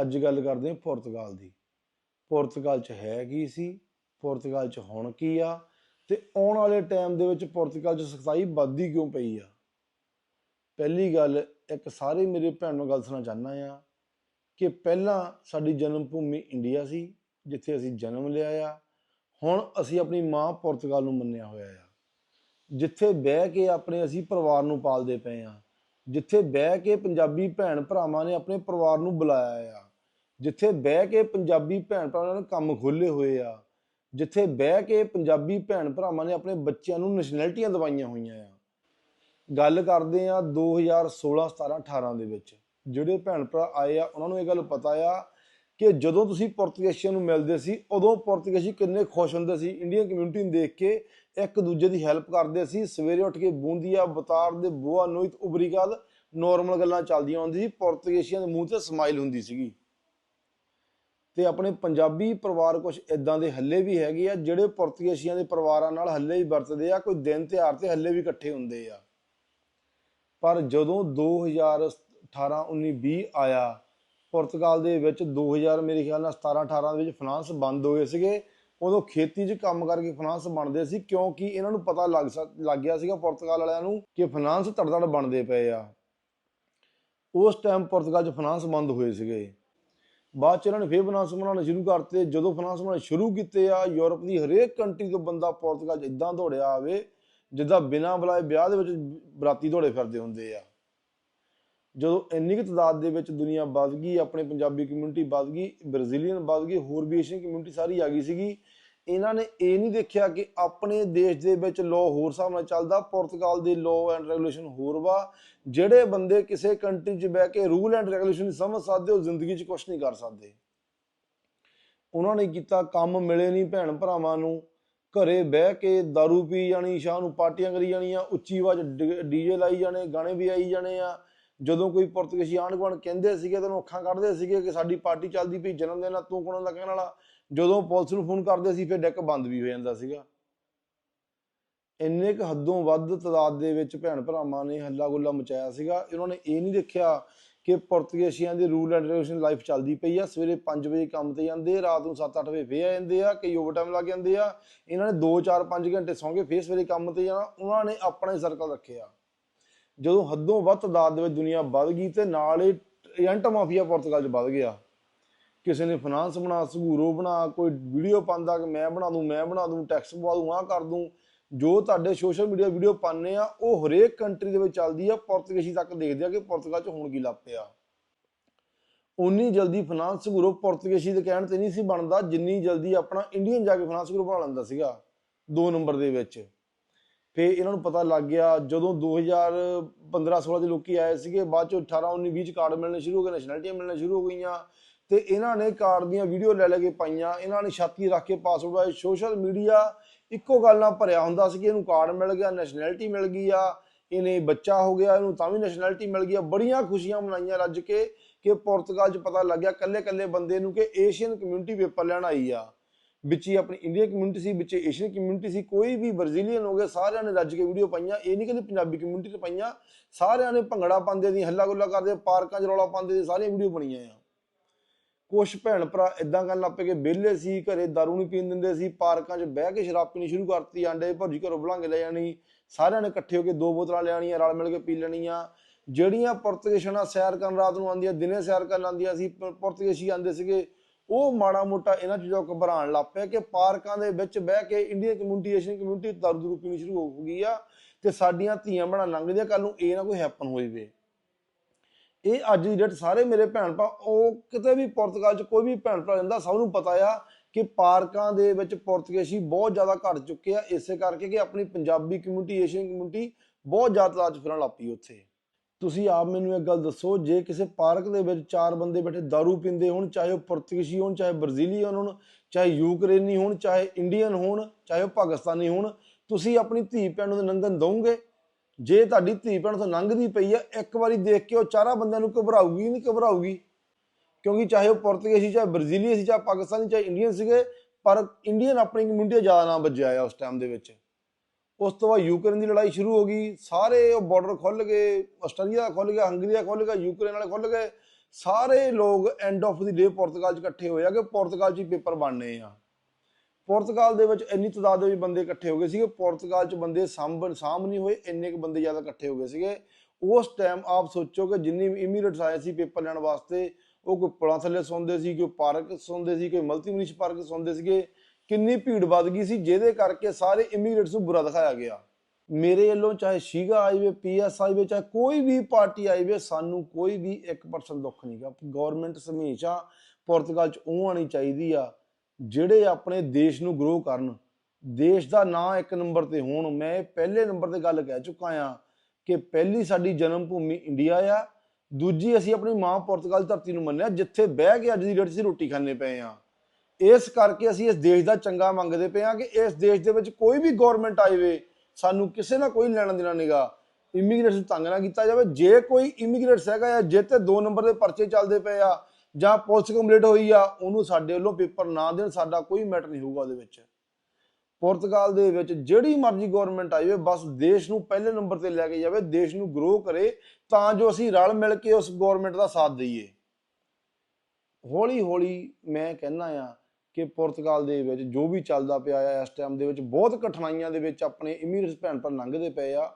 ਅੱਜ ਗੱਲ ਕਰਦੇ ਹਾਂ ਪੁਰਤਗਾਲ ਦੀ। ਪੁਰਤਗਾਲ 'ਚ ਹੈ ਕੀ ਸੀ? ਪੁਰਤਗਾਲ 'ਚ ਹੁਣ ਕੀ ਆ? ਤੇ ਆਉਣ ਵਾਲੇ ਟਾਈਮ ਦੇ ਵਿੱਚ ਪੁਰਤਗਾਲ 'ਚ ਸਖਤਾਈ ਵੱਧਦੀ ਕਿਉਂ ਪਈ ਆ? ਪਹਿਲੀ ਗੱਲ, ਇੱਕ ਸਾਰੇ ਮੇਰੇ ਭੈਣ ਨੂੰ ਗੱਲ ਸੁਣਾ ਚਾਹੁੰਦਾ ਆ ਕਿ ਪਹਿਲਾਂ ਸਾਡੀ ਜਨਮ ਭੂਮੀ ਇੰਡੀਆ ਸੀ, ਜਿੱਥੇ ਅਸੀਂ ਜਨਮ ਲਿਆ ਆ। ਹੁਣ ਅਸੀਂ ਆਪਣੀ ਮਾਂ ਪੁਰਤਗਾਲ ਨੂੰ ਮੰਨਿਆ ਹੋਇਆ ਆ। ਜਿੱਥੇ ਬਹਿ ਕੇ ਆਪਣੇ ਅਸੀਂ ਪਰਿਵਾਰ ਨੂੰ ਪਾਲਦੇ ਪਏ ਆ। ਜਿੱਥੇ ਬਹਿ ਕੇ ਪੰਜਾਬੀ ਭੈਣ ਭਰਾਵਾਂ ਨੇ ਆਪਣੇ ਪਰਿਵਾਰ ਨੂੰ ਬੁਲਾਇਆ ਆ। ਜਿੱਥੇ ਬਹਿ ਕੇ ਪੰਜਾਬੀ ਭੈਣ ਭਰਾਵਾਂ ਨੇ ਕੰਮ ਖੋਲੇ ਹੋਏ ਆ, ਜਿੱਥੇ ਬਹਿ ਕੇ ਪੰਜਾਬੀ ਭੈਣ ਭਰਾਵਾਂ ਨੇ ਆਪਣੇ ਬੱਚਿਆਂ ਨੂੰ ਨੈਸ਼ਨੈਲਿਟੀਆਂ ਦਵਾਈਆਂ ਹੋਈਆਂ ਆ। ਗੱਲ ਕਰਦੇ ਆ 2016 17 18 ਦੇ ਵਿੱਚ, ਜਿਹੜੇ ਭੈਣ ਭਰਾ ਆਏ ਆ, ਉਹਨਾਂ ਨੂੰ ਇਹ ਗੱਲ ਪਤਾ ਆ ਕਿ ਜਦੋਂ ਤੁਸੀਂ ਪੁਰਤਗਾਲੀਆਂ ਨੂੰ ਮਿਲਦੇ ਸੀ, ਉਦੋਂ ਪੁਰਤਗਾਲੀ ਕਿੰਨੇ ਖੁਸ਼ ਹੁੰਦੇ ਸੀ ਇੰਡੀਅਨ ਕਮਿਊਨਿਟੀ ਨੂੰ ਦੇਖ ਕੇ ਇੱਕ ਦੂਜੇ ਦੀ ਹੈਲਪ ਕਰਦੇ ਸੀ, ਸਵੇਰੇ ਉੱਠ ਕੇ ਬੂੰਦੀਆ ਬਤਾਰ ਦੇ ਬੋਆ ਨੋਇਤ ਉਬਰੀਕਾਲ ਨੋਰਮਲ ਗੱਲਾਂ ਚੱਲਦੀਆਂ ਹੁੰਦੀ ਸੀ ਪੁਰਤਗਾਲੀਆਂ ਦੇ ਮੂੰਹ ਤੇ ਸਮਾਈਲ ਹੁੰਦੀ ਸੀਗੀ। ਤੇ ਆਪਣੇ ਪੰਜਾਬੀ ਪਰਿਵਾਰ ਕੁਝ ਇਦਾਂ ਦੇ ਹੱਲੇ ਵੀ ਹੈਗੇ ਆ, ਜਿਹੜੇ ਪੁਰਤਗਾਲੀਆਂ ਦੇ ਪਰਿਵਾਰਾਂ ਨਾਲ ਹੱਲੇ ਵੀ ਵਰਤਦੇ ਆ, ਕੋਈ ਦਿਨ ਤਿਉਹਾਰ ਤੇ ਹੱਲੇ ਵੀ ਇਕੱਠੇ ਹੁੰਦੇ ਆ। ਪਰ ਜਦੋਂ 2018 19 20 ਆਇਆ, ਪੁਰਤਗਾਲ ਦੇ ਵਿੱਚ 2000 ਮੇਰੇ ਖਿਆਲ ਨਾਲ 17 18 ਦੇ ਵਿੱਚ ਫਾਈਨਾਂਸ ਬੰਦ ਹੋਏ ਸੀਗੇ, ਉਦੋਂ ਖੇਤੀ 'ਚ ਕੰਮ ਕਰਕੇ ਫਾਈਨਾਂਸ ਬਣਦੇ ਸੀ, ਕਿਉਂਕਿ ਇਹਨਾਂ ਨੂੰ ਪਤਾ ਲੱਗ ਸਕ- ਲੱਗ ਗਿਆ ਸੀਗਾ ਪੁਰਤਗਾਲ ਵਾਲਿਆਂ ਨੂੰ ਕਿ ਫਾਈਨਾਂਸ ਧੜਧੜ ਬਣਦੇ ਪਏ ਆ। ਉਸ ਟਾਈਮ ਪੁਰਤਗਾਲ 'ਚ ਫਾਈਨਾਂਸ ਬੰਦ ਹੋਏ ਸੀਗੇ। ਬਾਅਦ 'ਚ ਇਹਨਾਂ ਨੇ ਫੇਰ ਫਾਈਨਾਂਸ ਬਣਾਉਣਾ ਸ਼ੁਰੂ ਕਰਤੇ। ਜਦੋਂ ਫਾਈਨਾਂਸ ਬਣਾਉਣੇ ਸ਼ੁਰੂ ਕੀਤੇ ਆ, ਯੂਰਪ ਦੀ ਹਰੇਕ ਕੰਟਰੀ ਤੋਂ ਬੰਦਾ ਪੁਰਤਗਾਲ 'ਚ ਇਦਾਂ ਦੌੜਿਆ ਆਵੇ, ਜਿੱਦਾਂ ਬਿਨਾਂ ਬੁਲਾਏ ਵਿਆਹ ਦੇ ਵਿੱਚ ਬਰਾਤੀ ਦੌੜੇ ਫਿਰਦੇ ਹੁੰਦੇ ਆ। ਜਦੋਂ ਇੰਨੀ ਕੁ ਤਾਦਾਦ ਦੇ ਵਿੱਚ ਦੁਨੀਆ ਵੱਧ ਗਈ, ਆਪਣੇ ਪੰਜਾਬੀ ਕਮਿਊਨਿਟੀ ਵੱਧ ਗਈ ਬ੍ਰਾਜ਼ੀਲੀਅਨ ਵੱਧ ਗਈ, ਹੋਰ ਵੀ ਏਸ਼ੀਅਨ ਕਮਿਊਨਿਟੀ ਸਾਰੀ ਆ ਗਈ ਸੀਗੀ ਇਹਨਾਂ ਨੇ ਇਹ ਨਹੀਂ ਦੇਖਿਆ ਕਿ ਆਪਣੇ ਦੇਸ਼ ਦੇ ਵਿੱਚ ਲਾਅ ਹੋਰ ਹਿਸਾਬ ਨਾਲ ਚੱਲਦਾ, ਪੁਰਤਗਾਲ ਦੇ ਲਾਅ ਐਂਡ ਰੈਗੂਲੇਸ਼ਨ ਹੋਰ ਵਾ। ਜਿਹੜੇ ਬੰਦੇ ਕਿਸੇ ਕੰਟਰੀ 'ਚ ਬਹਿ ਕੇ ਰੂਲ ਐਂਡ ਰੈਗੂਲੇਸ਼ਨ ਸਮਝ ਸਕਦੇ, ਉਹ ਜ਼ਿੰਦਗੀ 'ਚ ਕੁਝ ਨਹੀਂ ਕਰ ਸਕਦੇ। ਉਹਨਾਂ ਨੇ ਕੀਤਾ ਕੰਮ ਮਿਲੇ ਨਹੀਂ ਭੈਣ ਭਰਾਵਾਂ ਨੂੰ। ਘਰੇ ਬਹਿ ਕੇ दारू ਪੀ ਜਾਣੀ ਸ਼ਾਮ ਨੂੰ ਪਾਰਟੀਆਂ ਕਰੀ ਜਾਣੀਆਂ, ਉੱਚੀ ਆਵਾਜ਼ ਡੀਜੇ ਲਾਈ ਜਾਣੇ, ਗਾਣੇ ਵੀ ਆਈ ਜਾਣੇ ਆ। ਜਦੋਂ ਕੋਈ ਪੁਰਤਗਾਲੀ ਆਂਢ ਗੁਆਂਢ ਕਹਿੰਦੇ ਸੀਗੇ, ਤਾਂ ਉਹਨੂੰ ਅੱਖਾਂ ਕੱਢਦੇ ਸੀਗੇ ਕਿ ਸਾਡੀ ਪਾਰਟੀ ਚੱਲਦੀ ਪਈ ਜਨਮ ਦਿਨ ਆ, ਤੂੰ ਕੋਣ ਦਾ ਕਹਿਣ ਵਾਲਾ? ਜਦੋਂ ਪੁਲਿਸ ਨੂੰ ਫੋਨ ਕਰਦੇ ਸੀ, ਫਿਰ ਡੈਕ ਬੰਦ ਵੀ ਹੋ ਜਾਂਦਾ ਸੀਗਾ। ਇੰਨੇ ਕੁ ਹੱਦੋਂ ਵੱਧ ਤਾਦਾਦ ਦੇ ਵਿੱਚ ਭੈਣ ਭਰਾਵਾਂ ਨੇ ਹੱਲਾ ਗੁੱਲਾ ਮਚਾਇਆ ਸੀਗਾ। ਉਹਨਾਂ ਨੇ ਇਹ ਨਹੀਂ ਦੇਖਿਆ ਕਿ ਪੁਰਤਗਾਲੀਆਂ ਦੇ ਰੂਲ ਐਂਡ ਰੈਗੂਲੇਸ਼ਨ ਲਾਈਫ ਚੱਲਦੀ ਪਈ ਆ। ਸਵੇਰੇ 5 ਵਜੇ ਕੰਮ ਤੇ ਜਾਂਦੇ ਰਾਤ ਨੂੰ 7-8 ਵਜੇ ਫੇਰ ਆ ਜਾਂਦੇ ਆ, ਕਈ ਓਵਰਟਾਈਮ ਲੱਗ ਜਾਂਦੇ ਆ। ਇਹਨਾਂ ਨੇ 2-4-5 ਘੰਟੇ ਸੌਂ ਕੇ ਫੇਰ ਸਵੇਰੇ ਕੰਮ ਤੇ ਜਾਣਾ। ਉਹਨਾਂ ਨੇ ਆਪਣਾ ਹੀ ਸਰਕਲ ਰੱਖਿਆ। ਜਦੋਂ ਹੱਦੋਂ ਵੱਧ ਤਾਦਾਦ ਦੇ ਵਿੱਚ ਦੁਨੀਆ ਵੱਧ ਗਈ ਤੇ ਨਾਲ ਹੀ ਏਜੰਟ ਮਾਫੀਆ ਪੁਰਤਗਾਲ 'ਚ ਵੱਧ ਗਿਆ। ਕਿਸੇ ਨੇ ਫਾਈਨਾਂਸ ਬਣਾ ਸਗੂਰੋ ਬਣਾ, ਕੋਈ ਵੀਡੀਓ ਪਾਉਂਦਾ ਕਿ ਮੈਂ ਬਣਾ ਦੂੰ, ਮੈਂ ਬਣਾ ਦੂੰ ਟੈਕਸ ਪਵਾ ਦੂੰ, ਆਹ ਕਰ ਦੂੰ। ਜੋ ਤੁਹਾਡੇ ਸੋਸ਼ਲ ਮੀਡੀਆ ਵੀਡੀਓ ਪਾਉਂਦੇ ਆ, ਉਹ ਹਰੇਕ ਕੰਟਰੀ ਦੇ ਵਿੱਚ ਚੱਲਦੀ ਆ ਪੁਰਤਗਾਲੀ ਤੱਕ ਦੇਖਦੇ ਆ ਕਿ ਪੁਰਤਗਾਲ 'ਚ ਹੁਣ ਕੀ ਲੱਪਿਆ ਉਨੀ ਜਲਦੀ ਫਾਈਨਾਂਸ ਗਰੁੱਪ ਪੁਰਤਗਾਲੀ ਦੇ ਕਹਿਣ ਤੇ ਨਹੀਂ ਸੀ ਬਣਦਾ, ਜਿੰਨੀ ਜਲਦੀ ਆਪਣਾ ਇੰਡੀਅਨ ਜਾ ਕੇ ਫਾਈਨਾਂਸ ਗਰੁੱਪ ਬਣਾ ਲੈਂਦਾ ਸੀਗਾ 2 ਨੰਬਰ ਦੇ ਵਿੱਚ। ਫੇ ਇਹਨਾਂ ਨੂੰ ਪਤਾ ਲੱਗ ਗਿਆ, ਜਦੋਂ 2015 16 ਦੇ ਲੋਕੀ ਆਏ ਸੀਗੇ, ਬਾਅਦ ਚ 18 19 20 ਚ ਕਾਰਡ ਮਿਲਣੇ ਸ਼ੁਰੂ ਹੋ ਗਏ ਨੈਸ਼ਨੈਲਿਟੀਆਂ ਮਿਲਣਾ ਸ਼ੁਰੂ ਹੋ ਗਈਆਂ। ਤੇ ਇਹਨਾਂ ਨੇ ਕਾਰਡ ਦੀਆਂ ਵੀਡੀਓ ਲੈ ਲੈ ਕੇ ਪਾਈਆਂ, ਇਹਨਾਂ ਨੇ ਛਾਤੀ ਰੱਖ ਕੇ ਪਾਸਵਰਡ ਆਏ ਸੋਸ਼ਲ ਮੀਡੀਆ ਇੱਕੋ ਗੱਲ ਨਾਲ ਭਰਿਆ ਹੁੰਦਾ ਸੀ ਕਿ ਇਹਨੂੰ ਕਾਰਡ ਮਿਲ ਗਿਆ ਨੈਸ਼ਨੈਲਿਟੀ ਮਿਲ ਗਈ ਆ, ਇਹਨੇ ਬੱਚਾ ਹੋ ਗਿਆ, ਇਹਨੂੰ ਤਾਂ ਵੀ ਨੈਸ਼ਨੈਲਿਟੀ ਮਿਲ ਗਈ ਆ, ਬੜੀਆਂ ਖੁਸ਼ੀਆਂ ਮਨਾਈਆਂ ਰੱਜ ਕੇ ਕਿ ਪੁਰਤਗਾਲ 'ਚ ਪਤਾ ਲੱਗਿਆ ਕੱਲੇ ਕੱਲੇ ਬੰਦੇ ਨੂੰ ਕਿ ਏਸ਼ੀਅਨ ਕਮਿਊਨਿਟੀ ਪੇਪਰ ਲੈਣ ਆਈ ਆ। ਵਿੱਚ ਹੀ ਆਪਣੀ ਇੰਡੀਅਨ ਕਮਿਊਨਿਟੀ ਸੀ, ਵਿੱਚ ਏਸ਼ੀਅਨ ਕਮਿਊਨਿਟੀ ਸੀ, ਕੋਈ ਵੀ ਬ੍ਰਾਜ਼ੀਲੀਅਨ ਹੋ ਗਏ ਸਾਰਿਆਂ ਨੇ ਰੱਜ ਕੇ ਵੀਡੀਓ ਪਾਈਆਂ, ਇਹ ਨਹੀਂ ਕਿ ਪੰਜਾਬੀ ਕਮਿਊਨਿਟੀ ਤੇ ਪਾਈਆਂ, ਸਾਰਿਆਂ ਨੇ ਭੰਗੜਾ ਪਾਉਂਦੇ ਦੀ ਹੱਲਾ ਗੁੱਲਾ ਕਰਦੇ, ਪਾਰਕਾਂ 'ਚ ਰੌਲਾ ਪਾਉਂਦੇ ਦੀ ਸਾਰੀਆਂ ਵੀਡੀਓ ਬਣੀਆਂ ਆ। ਕੁਝ ਭੈਣ ਭਰਾ ਇਦਾਂ ਕਰਨ ਲੱਪੇ ਕਿ ਵਿਹਲੇ ਸੀ, ਘਰੇ ਦਾਰੂ ਨਹੀਂ ਪੀਣ ਦਿੰਦੇ ਸੀ, ਪਾਰਕਾਂ 'ਚ ਬਹਿ ਕੇ ਸ਼ਰਾਬ ਪੀਣੀ ਸ਼ੁਰੂ ਕਰਤੀ, ਆਂਡੇ ਭੁਰਜੀ ਘਰੋਂ ਬੁਲਾਂਗੇ ਲੈ ਜਾਣੀ, ਸਾਰਿਆਂ ਨੇ ਇਕੱਠੇ ਹੋ ਕੇ ਦੋ ਬੋਤਲਾਂ ਲਿਆਣੀਆਂ ਰਲ ਮਿਲ ਕੇ ਪੀ ਲੈਣੀਆਂ। ਜਿਹੜੀਆਂ ਪੁਰਤਗਾਲੀਆਂ ਸੈਰ ਕਰਨ ਰਾਤ ਨੂੰ ਆਉਂਦੀਆਂ, ਦਿਨੇ ਸੈਰ ਕਰਨ ਆਉਂਦੀਆਂ ਸੀ ਪੁਰਤਗੇਸ਼ੀ ਆਉਂਦੇ ਸੀਗੇ, ਉਹ ਮਾੜਾ ਮੋਟਾ ਇਹਨਾਂ ਚੀਜ਼ਾਂ ਤੋਂ ਘਬਰਾਉਣ ਲੱਗ ਪਿਆ ਕਿ ਪਾਰਕਾਂ ਦੇ ਵਿੱਚ ਬਹਿ ਕੇ ਇੰਡੀਅਨ ਕਮਿਊਨਿਟੀ ਏਸ਼ੀਅਨ ਕਮਿਊਨਿਟੀ ਦਾਰੂ ਦੂਰੂ ਪੀਣੀ ਸ਼ੁਰੂ ਹੋ ਗਈ ਆ ਤੇ ਸਾਡੀਆਂ ਧੀਆਂ ਬਣਾ ਲੰਘਦੀਆਂ ਕੱਲ ਨੂੰ ਇਹ ਨਾ ਕੋਈ ਹੈਪਨ ਹੋ ਵੇ ਇਹ ਅੱਜ ਦੀ ਡੇਟ ਸਾਰੇ ਮੇਰੇ ਭੈਣ ਭਰਾ, ਉਹ ਕਿਤੇ ਵੀ ਪੁਰਤਗਾਲ ਚ ਕੋਈ ਵੀ ਭੈਣ ਭਰਾ ਰਹਿੰਦਾ, ਸਭ ਨੂੰ ਪਤਾ ਆ ਕਿ ਪਾਰਕਾਂ ਦੇ ਵਿੱਚ ਪੁਰਤਗਾਲੀ ਬਹੁਤ ਜ਼ਿਆਦਾ ਘਟ ਚੁੱਕੇ ਆ, ਇਸੇ ਕਰਕੇ ਕਿ ਆਪਣੀ ਪੰਜਾਬੀ ਕਮਿਊਨਿਟੀ ਏਸ਼ੀਅਨ ਕਮਿਊਨਿਟੀ ਬਹੁਤ ਜ਼ਿਆਦਾ ਤਾਜ ਫਿਰਨ ਲੱਗ ਪਈ ਉੱਥੇ। ਤੁਸੀਂ ਆਪ ਮੈਨੂੰ ਇੱਕ ਗੱਲ ਦੱਸੋ, ਜੇ ਕਿਸੇ ਪਾਰਕ ਦੇ ਵਿੱਚ ਚਾਰ ਬੰਦੇ ਬੈਠੇ दारू ਪੀਂਦੇ ਹੋਣ, ਚਾਹੇ ਉਹ ਪੁਰਤਗਾਲੀ ਹੋਣ, ਚਾਹੇ ਬ੍ਰਾਜ਼ੀਲੀਅਨ ਹੋਣ, ਚਾਹੇ ਯੂਕਰੇਨੀ ਹੋਣ, ਚਾਹੇ ਇੰਡੀਅਨ ਹੋਣ, ਚਾਹੇ ਉਹ ਪਾਕਿਸਤਾਨੀ ਹੋਣ, ਤੁਸੀਂ ਆਪਣੀ ਧੀ ਭੈਣ ਨੂੰ ਲੰਘਣ ਦਵੋਗੇ? ਜੇ ਤੁਹਾਡੀ ਧੀ ਭੈਣ ਤੋਂ ਲੰਘਦੀ ਪਈ ਆ, ਇੱਕ ਵਾਰੀ ਦੇਖ ਕੇ ਉਹ ਚਾਰਾਂ ਬੰਦਿਆਂ ਨੂੰ ਘਬਰਾਊਗੀ, ਨਹੀਂ ਘਬਰਾਊਗੀ? ਕਿਉਂਕਿ ਚਾਹੇ ਉਹ ਪੁਰਤਗਾਲੀ ਚਾਹੇ ਬ੍ਰਾਜ਼ੀਲੀਅਨ ਸੀ, ਚਾਹੇ ਪਾਕਿਸਤਾਨੀ, ਚਾਹੇ ਇੰਡੀਅਨ ਸੀਗੇ, ਪਰ ਇੰਡੀਅਨ ਆਪਣੀ ਕਮਿਊਨਿਟੀ ਜ਼ਿਆਦਾ ਨਾ ਵੱਜਿਆ ਆ ਉਸ ਟਾਈਮ ਦੇ ਵਿੱਚ। ਉਸ ਤੋਂ ਬਾਅਦ ਯੂਕਰੇਨ ਦੀ ਲੜਾਈ ਸ਼ੁਰੂ ਹੋ ਗਈ, ਸਾਰੇ ਉਹ ਬਾਰਡਰ ਖੁੱਲ ਗਏ, ਆਸਟ੍ਰੇਲੀਆ ਖੁੱਲ ਗਿਆ, ਹੰਗਰੀਆ ਖੁੱਲ ਗਿਆ, ਯੂਕਰੇਨ ਵਾਲੇ ਖੁੱਲ ਗਏ। ਸਾਰੇ ਲੋਕ ਐਂਡ ਆਫ ਦੀ ਡੇ ਪੁਰਤਗਾਲ 'ਚ ਇਕੱਠੇ ਹੋਏ ਆ ਕਿ ਪੁਰਤਗਾਲ 'ਚ ਹੀ ਪੇਪਰ ਬਣਨੇ ਆ। ਪੁਰਤਗਾਲ ਦੇ ਵਿੱਚ ਇੰਨੀ ਤਾਦਾਦ ਦੇ ਵਿੱਚ ਬੰਦੇ ਇਕੱਠੇ ਹੋ ਗਏ ਸੀਗੇ। ਪੁਰਤਗਾਲ 'ਚ ਬੰਦੇ ਸਾਂਭ ਸਾਂਭ ਨਹੀਂ ਹੋਏ, ਇੰਨੇ ਕੁ ਬੰਦੇ ਜ਼ਿਆਦਾ ਇਕੱਠੇ ਹੋ ਗਏ ਸੀਗੇ। ਉਸ ਟਾਈਮ ਆਪ ਸੋਚੋ ਕਿ ਜਿੰਨੀ ਵੀ ਇਮੀਗ੍ਰੇਟਸ ਆਏ ਸੀ ਪੇਪਰ ਲੈਣ ਵਾਸਤੇ, ਉਹ ਕੋਈ ਪੁਲਾਂ ਥੱਲੇ ਸੌਂਦੇ ਸੀ, ਕੋਈ ਪਾਰਕ ਸੌਂਦੇ ਸੀ, ਕੋਈ ਮਲਟੀ ਮਨੀਸ਼ ਪਾਰਕ ਸੌਂਦੇ ਸੀਗੇ। ਕਿੰਨੀ ਭੀੜ ਵੱਧ ਗਈ ਸੀ, ਜਿਹਦੇ ਕਰਕੇ ਸਾਰੇ ਇਮੀਗ੍ਰੇਟਸ ਨੂੰ ਬੁਰਾ ਦਿਖਾਇਆ ਗਿਆ। ਮੇਰੇ ਵੱਲੋਂ ਚਾਹੇ ਸ਼ੀਗਾ ਆਈਵੇ ਪੀਐਸ ਆਈਵੇ ਚਾਹੇ ਕੋਈ ਵੀ ਪਾਰਟੀ ਆਈਵੇ ਸਾਨੂੰ ਕੋਈ ਵੀ 1% ਦੁੱਖ ਨਹੀਂਗਾ ਗਵਰਨਮੈਂਟ ਹਮੇਸ਼ਾ ਪੁਰਤਗਾਲ ਚ ਉਹ ਆਣੀ ਚਾਹੀਦੀ ਆ। ਜਿਹੜੇ ਆਪਣੇ ਦੇਸ਼ ਨੂੰ ਗਰੋ ਕਰਨ, ਦੇਸ਼ ਦਾ ਨਾਂ ਇੱਕ ਨੰਬਰ ਤੇ ਹੋਣ, ਮੈਂ ਪਹਿਲੇ ਨੰਬਰ ਤੇ ਗੱਲ ਕਹਿ ਚੁੱਕਾ ਆ ਕਿ ਪਹਿਲੀ ਸਾਡੀ ਜਨਮ ਭੂਮੀ ਇੰਡੀਆ ਆ, ਦੂਜੀ ਅਸੀਂ ਆਪਣੀ ਮਾਂ ਪੁਰਤਗਾਲ ਧਰਤੀ ਨੂੰ ਮੰਨਿਆ, ਜਿੱਥੇ ਬਹਿ ਕੇ ਅੱਜ ਦੀ ਡੇਟ 'ਚ ਰੋਟੀ ਖਾਣੇ ਪਏ ਆ ਇਸ ਕਰਕੇ ਅਸੀਂ ਇਸ ਦੇਸ਼ ਦਾ ਚੰਗਾ ਮੰਗਦੇ ਪਏ ਆ ਕਿ ਇਸ ਦੇਸ਼ ਦੇ ਵਿੱਚ ਕੋਈ ਵੀ ਗਵਰਨਮੈਂਟ ਆਈਵੇ ਸਾਨੂੰ ਕਿਸੇ ਨਾਲ ਕੋਈ ਲੈਣਾ ਦੇਣਾ ਨਹੀਂਗਾ। ਇਮੀਗ੍ਰੇਸ਼ਨ ਤੰਗ ਨਾ ਕੀਤਾ ਜਾਵੇ। ਜੇ ਕੋਈ ਇਮੀਗ੍ਰੇਟਸ ਹੈਗਾ ਆ, ਜੇ ਤੇ 2 ਨੰਬਰ ਦੇ ਪਰਚੇ ਚੱਲਦੇ ਪਏ ਆ ਜਾਂ ਪੁਲਿਸ ਕੰਪਲੀਟ ਹੋਈ ਆ, ਉਹਨੂੰ ਸਾਡੇ ਵੱਲੋਂ ਪੇਪਰ ਨਾ ਦੇਣ, ਸਾਡਾ ਕੋਈ ਮੈਟਰ ਨਹੀਂ ਹੋਊਗਾ ਉਹਦੇ ਵਿੱਚ। ਪੁਰਤਗਾਲ ਦੇ ਵਿੱਚ ਜਿਹੜੀ ਮਰਜ਼ੀ ਗਵਰਨਮੈਂਟ ਆਈ ਹੋਵੇ ਬਸ ਦੇਸ਼ ਨੂੰ ਪਹਿਲੇ ਨੰਬਰ ਤੇ ਲੈ ਕੇ ਜਾਵੇ, ਦੇਸ਼ ਨੂੰ ਗਰੋ ਕਰੇ, ਤਾਂ ਜੋ ਅਸੀਂ ਰਲ ਮਿਲ ਕੇ ਉਸ ਗਵਰਨਮੈਂਟ ਦਾ ਸਾਥ ਦਈਏ। ਹੌਲੀ ਹੌਲੀ ਮੈਂ ਕਹਿੰਦਾ ਆ ਕਿ ਪੁਰਤਗਾਲ ਦੇ ਵਿੱਚ ਜੋ ਵੀ ਚੱਲਦਾ ਪਿਆ ਆ, ਇਸ ਟਾਈਮ ਦੇ ਵਿੱਚ ਬਹੁਤ ਕਠਿਨਾਈਆਂ ਦੇ ਵਿੱਚ ਆਪਣੇ ਇਮੀਗ੍ਰੇਟਸ ਭੈਣ ਭਰਾ ਲੰਘਦੇ ਪਏ ਆ।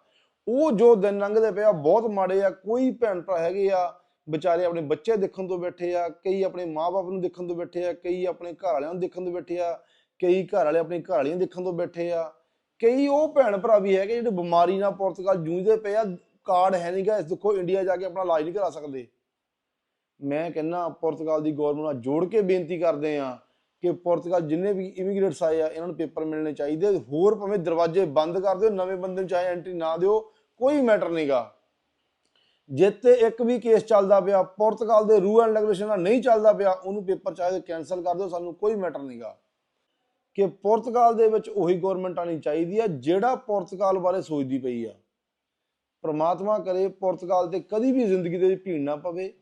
ਉਹ ਜੋ ਦਿਨ ਲੰਘਦੇ ਪਏ ਆ, ਬਹੁਤ ਮਾੜੇ ਆ, ਕੋਈ ਭੈਣ ਭਰਾ ਹੈਗੇ ਆ ਵਿਚਾਰੇ ਆਪਣੇ ਬੱਚੇ ਦੇਖਣ ਤੋਂ ਬੈਠੇ ਆ, ਕਈ ਆਪਣੇ ਮਾਪੇ ਨੂੰ ਦੇਖਣ ਤੋਂ ਬੈਠੇ ਆ, ਕਈ ਆਪਣੇ ਘਰ ਵਾਲਿਆਂ ਨੂੰ ਦੇਖਣ ਤੋਂ ਬੈਠੇ ਆ, ਕਈ ਘਰ ਵਾਲੇ ਆਪਣੀ ਘਰ ਵਾਲੀਆਂ ਦੇਖਣ ਤੋਂ ਬੈਠੇ ਆ। ਕਈ ਉਹ ਭੈਣ ਭਰਾ ਵੀ ਹੈਗੇ ਜਿਹੜੇ ਬਿਮਾਰੀ ਨਾਲ ਪੁਰਤਗਾਲ ਜੂਝਦੇ ਪਏ ਆ, ਕਾਰਡ ਹੈ ਨਹੀਂਗਾ ਇਸ ਦੇਖੋ ਇੰਡੀਆ ਜਾ ਕੇ ਆਪਣਾ ਇਲਾਜ ਨਹੀਂ ਕਰਾ ਸਕਦੇ। ਮੈਂ ਕਹਿੰਨਾ ਪੁਰਤਗਾਲ ਦੀ ਗਵਰਨਮੈਂਟ ਨਾਲ ਜੋੜ ਕੇ ਬੇਨਤੀ ਕਰਦੇ ਆ ਕਿ ਪੁਰਤਗਾਲ ਜਿੰਨੇ ਵੀ ਇਮੀਗ੍ਰੇਟਸ ਆਏ ਆ, ਇਹਨਾਂ ਨੂੰ ਪੇਪਰ ਮਿਲਣੇ ਚਾਹੀਦੇ। ਹੋਰ ਭਾਵੇਂ ਦਰਵਾਜ਼ੇ ਬੰਦ ਕਰ ਦਿਓ, ਨਵੇਂ ਬੰਦੇ ਨੂੰ ਚਾਹੇ ਐਂਟਰੀ ਨਾ ਦਿਓ, ਕੋਈ ਮੈਟਰ ਨਹੀਂਗਾ ਜਿੱਤੇ ਇੱਕ ਵੀ ਕੇਸ ਚੱਲਦਾ ਪਿਆ, ਪੁਰਤਗਾਲ ਦੇ ਰੂਲ ਐਂਡ ਰੈਗੂਲੇਸ਼ਨ ਨਾਲ ਨਹੀਂ ਚੱਲਦਾ ਪਿਆ, ਉਹਨੂੰ ਪੇਪਰ ਚਾਹੇ ਕੈਨਸਲ ਕਰ ਦਿਓ, ਸਾਨੂੰ ਕੋਈ ਮੈਟਰ ਨਹੀਂਗਾ ਕਿ ਪੁਰਤਗਾਲ ਦੇ ਵਿੱਚ ਉਹੀ ਗਵਰਨਮੈਂਟ ਆਣੀ ਚਾਹੀਦੀ ਆ, ਜਿਹੜਾ ਪੁਰਤਗਾਲ ਬਾਰੇ ਸੋਚਦੀ ਪਈ ਆ। ਪ੍ਰਮਾਤਮਾ ਕਰੇ ਪੁਰਤਗਾਲ ਤੇ ਕਦੀ ਵੀ ਜ਼ਿੰਦਗੀ ਦੇ ਵਿੱਚ ਭੀੜ ਨਾ ਪਵੇ।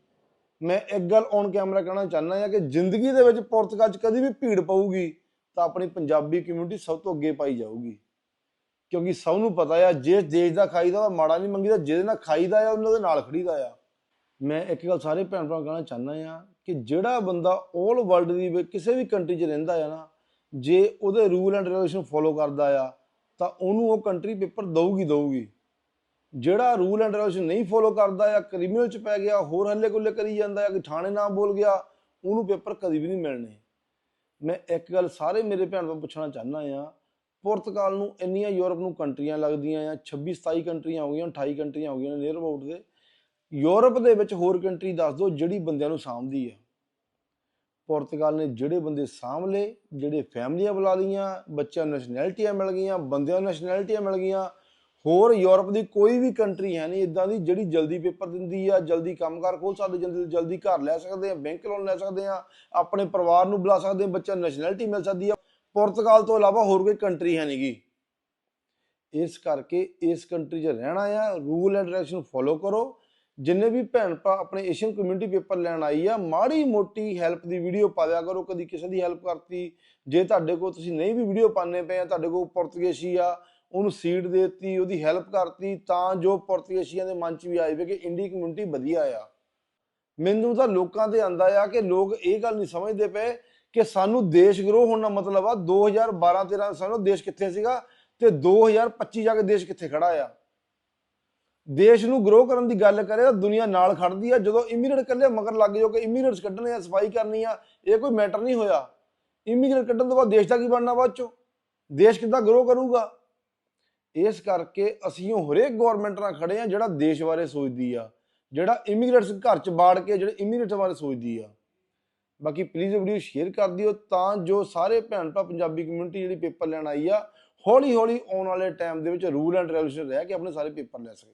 ਮੈਂ ਇੱਕ ਗੱਲ ਔਨ ਕੈਮਰਾ ਕਹਿਣਾ ਚਾਹੁੰਦਾ ਹਾਂ ਕਿ ਜ਼ਿੰਦਗੀ ਦੇ ਵਿੱਚ ਪੁਰਤਗਾਲ 'ਚ ਕਦੀ ਵੀ ਭੀੜ ਪਊਗੀ, ਤਾਂ ਆਪਣੀ ਪੰਜਾਬੀ ਕਮਿਊਨਿਟੀ ਸਭ ਤੋਂ ਅੱਗੇ ਪਾਈ ਜਾਊਗੀ। ਕਿਉਂਕਿ ਸਭ ਨੂੰ ਪਤਾ ਆ ਜਿਸ ਦੇਸ਼ ਦਾ ਖਾਈਦਾ ਉਹ ਮਾੜਾ ਨਹੀਂ ਮੰਗੀਦਾ, ਜਿਹਦੇ ਨਾਲ ਖਾਈਦਾ ਆ ਉਹਨਾਂ ਦੇ ਨਾਲ ਖੜੀਦਾ ਆ। ਮੈਂ ਇੱਕ ਗੱਲ ਸਾਰੇ ਭੈਣ ਭਰਾ ਕਹਿਣਾ ਚਾਹੁੰਦਾ ਆ ਕਿ ਜਿਹੜਾ ਬੰਦਾ 올 ਵਰਲਡ ਦੀ ਕਿਸੇ ਵੀ ਕੰਟਰੀ 'ਚ ਰਹਿੰਦਾ ਆ ਨਾ, ਜੇ ਉਹਦੇ ਰੂਲ ਐਂਡ ਰੈਗੂਲੇਸ਼ਨ ਫੋਲੋ ਕਰਦਾ ਆ, ਤਾਂ ਉਹਨੂੰ ਉਹ ਕੰਟਰੀ ਪੇਪਰ ਦਊਗੀ ਦਊਗੀ। ਜਿਹੜਾ ਰੂਲ ਐਂਡ ਰੈਗੂਲੇਸ਼ਨ ਨਹੀਂ ਫੋਲੋ ਕਰਦਾ ਆ ਕ੍ਰਿਮੀਨਲ 'ਚ ਪੈ ਗਿਆ, ਹੋਰ ਹੱਲੇ ਗੁੱਲੇ ਕਰੀ ਜਾਂਦਾ ਆ, ਕਿ ਥਾਣੇ ਨਾ ਬੋਲ ਗਿਆ, ਉਹਨੂੰ ਪੇਪਰ ਕਦੀ ਵੀ ਨਹੀਂ ਮਿਲਣੇ। ਮੈਂ ਇੱਕ ਗੱਲ ਸਾਰੇ ਮੇਰੇ ਭੈਣ ਭਰਾ ਪੁੱਛਣਾ ਚਾਹੁੰਦਾ ਆ ਪੁਰਤਗਾਲ ਨੂੰ ਇੰਨੀਆਂ ਯੂਰਪ ਨੂੰ ਕੰਟਰੀਆਂ ਲੱਗਦੀਆਂ ਆ 26 27 ਕੰਟਰੀਆਂ ਹੋ ਗਈਆਂ 28 ਕੰਟਰੀਆਂ ਹੋ ਗਈਆਂ ਨੇ ਨੀਅਰ ਅਬਾਊਟ ਦੇ। ਯੂਰਪ ਦੇ ਵਿੱਚ ਹੋਰ ਕੰਟਰੀ ਦੱਸ ਦਿਓ ਜਿਹੜੀ ਬੰਦਿਆਂ ਨੂੰ ਸਾਂਭਦੀ ਆ। ਪੁਰਤਗਾਲ ਨੇ ਜਿਹੜੇ ਬੰਦੇ ਸਾਂਭ ਲਏ, ਜਿਹੜੇ ਫੈਮਲੀਆਂ ਬੁਲਾ ਲਈਆਂ, ਬੱਚਿਆਂ ਨੂੰ ਨੈਸ਼ਨੈਲਿਟੀਆਂ ਮਿਲ ਗਈਆਂ, ਬੰਦਿਆਂ ਨੂੰ ਨੈਸ਼ਨੈਲਿਟੀਆਂ ਮਿਲ ਗਈਆਂ, ਹੋਰ ਯੂਰਪ ਦੀ ਕੋਈ ਵੀ ਕੰਟਰੀ ਹੈ ਨਹੀਂ ਇਦਾਂ ਦੀ ਜਿਹੜੀ ਜਲਦੀ ਪੇਪਰ ਦਿੰਦੀ ਆ, ਜਲਦੀ ਕੰਮਕਾਰ ਖੋਲ ਸਕਦੇ, ਜਲਦੀ ਜਲਦੀ ਘਰ ਲੈ ਸਕਦੇ ਆ ਬੈਂਕ ਲੋਨ ਲੈ ਸਕਦੇ ਆ, ਆਪਣੇ ਪਰਿਵਾਰ ਨੂੰ ਬੁਲਾ ਸਕਦੇ ਆ, ਬੱਚਿਆਂ ਨੂੰ ਨੈਸ਼ਨੈਲਿਟੀ ਮਿਲ ਸਕਦੀ ਆ ਪੁਰਤਗਾਲ ਤੋਂ ਇਲਾਵਾ ਹੋਰ ਕੋਈ ਕੰਟਰੀ ਹੈ ਨਹੀਂਗੀ ਇਸ ਕਰਕੇ ਇਸ ਕੰਟਰੀ 'ਚ ਰਹਿਣਾ ਆ ਰੂਲ ਐਂਡ ਰੈਗੂਲੇਸ਼ਨ ਫੋਲੋ ਕਰੋ। ਜਿੰਨੇ ਵੀ ਭੈਣ ਭਰਾ ਆਪਣੇ ਏਸ਼ੀਅਨ ਕਮਿਊਨਿਟੀ ਪੇਪਰ ਲੈਣ ਆਈ ਆ, ਮਾੜੀ ਮੋਟੀ ਹੈਲਪ ਦੀ ਵੀਡੀਓ ਪਾਇਆ ਕਰੋ, ਕਦੀ ਕਿਸੇ ਦੀ ਹੈਲਪ ਕਰਤੀ। ਜੇ ਤੁਹਾਡੇ ਕੋਲ ਤੁਸੀਂ ਨਹੀਂ ਵੀ ਵੀਡੀਓ ਪਾਣੇ ਪਏ ਆ, ਤੁਹਾਡੇ ਕੋਲ ਪੁਰਤਗਾਲੀ ਆ, ਉਹਨੂੰ ਸੀਟ ਦੇਤੀ, ਉਹਦੀ ਹੈਲਪ ਕਰਤੀ, ਤਾਂ ਜੋ ਪੁਰਤਗਾਲੀਆਂ ਦੇ ਮਨ 'ਚ ਵੀ ਆਏ ਵੇ ਕਿ ਇੰਡੀ ਕਮਿਊਨਿਟੀ ਵਧੀਆ ਆ। ਮੈਨੂੰ ਤਾਂ ਲੋਕਾਂ 'ਤੇ ਆਂਦਾ ਆ ਕਿ ਲੋਕ ਇਹ ਗੱਲ ਨਹੀਂ ਸਮਝਦੇ ਪਏ ਕਿ ਸਾਨੂੰ ਦੇਸ਼ ਗਰੋ ਹੋਣ ਦਾ ਮਤਲਬ ਆ 2012 13 ਸਾਨੂੰ ਦੇਸ਼ ਕਿੱਥੇ ਸੀਗਾ ਤੇ 2025 ਜਾ ਕੇ ਦੇਸ਼ ਕਿੱਥੇ ਖੜਾ ਆ। ਦੇਸ਼ ਨੂੰ ਗਰੋ ਕਰਨ ਦੀ ਗੱਲ ਕਰੇ ਤਾਂ ਦੁਨੀਆ ਨਾਲ ਖੜਦੀ ਆ, ਜਦੋਂ ਇਮੀਗ੍ਰੇਟ ਕੱਲੇ ਮਗਰ ਲੱਗ ਜਾਓ ਕਿ ਇਮੀਗ੍ਰੇਟਸ ਕੱਢਣੇ ਆ, ਸਫ਼ਾਈ ਕਰਨੀ ਆ, ਇਹ ਕੋਈ ਮੈਟਰ ਨਹੀਂ ਹੋਇਆ। ਇਮੀਗ੍ਰੇਟ ਕੱਢਣ ਤੋਂ ਬਾਅਦ ਦੇਸ਼ ਦਾ ਕੀ ਬਣਨਾ ਬਾਅਦ ਚੋਂ? ਦੇਸ਼ ਕਿੱਦਾਂ ਗਰੋ ਕਰੂਗਾ? ਇਸ ਕਰਕੇ ਅਸੀਂ ਉਹ ਹਰੇਕ ਗਵਰਨਮੈਂਟ ਨਾਲ ਖੜੇ ਆ ਜਿਹੜਾ ਦੇਸ਼ ਬਾਰੇ ਸੋਚਦੀ ਆ, ਜਿਹੜਾ ਇਮੀਗ੍ਰੇਟਸ ਘਰ ਚ ਬਾੜ ਕੇ, ਜਿਹੜੇ ਇਮੀਗ੍ਰੇਟ ਬਾਰੇ ਸੋਚਦੀ ਆ। ਬਾਕੀ ਪਲੀਜ਼ ਵੀਡੀਓ ਸ਼ੇਅਰ ਕਰ ਦਿਓ ਤਾਂ ਜੋ ਸਾਰੇ ਭੈਣ ਭਰਾ ਪੰਜਾਬੀ ਕਮਿਊਨਿਟੀ ਜਿਹੜੀ ਪੇਪਰ ਲੈਣ ਆਈ ਆ ਹੌਲੀ ਹੌਲੀ ਆਉਣ ਵਾਲੇ ਟਾਈਮ ਦੇ ਵਿੱਚ ਰੂਲ ਐਂਡ ਰੈਗੂਲੇਸ਼ਨ ਰਹਿ ਕੇ ਆਪਣੇ ਸਾਰੇ ਪੇਪਰ ਲੈ ਸਕੇ।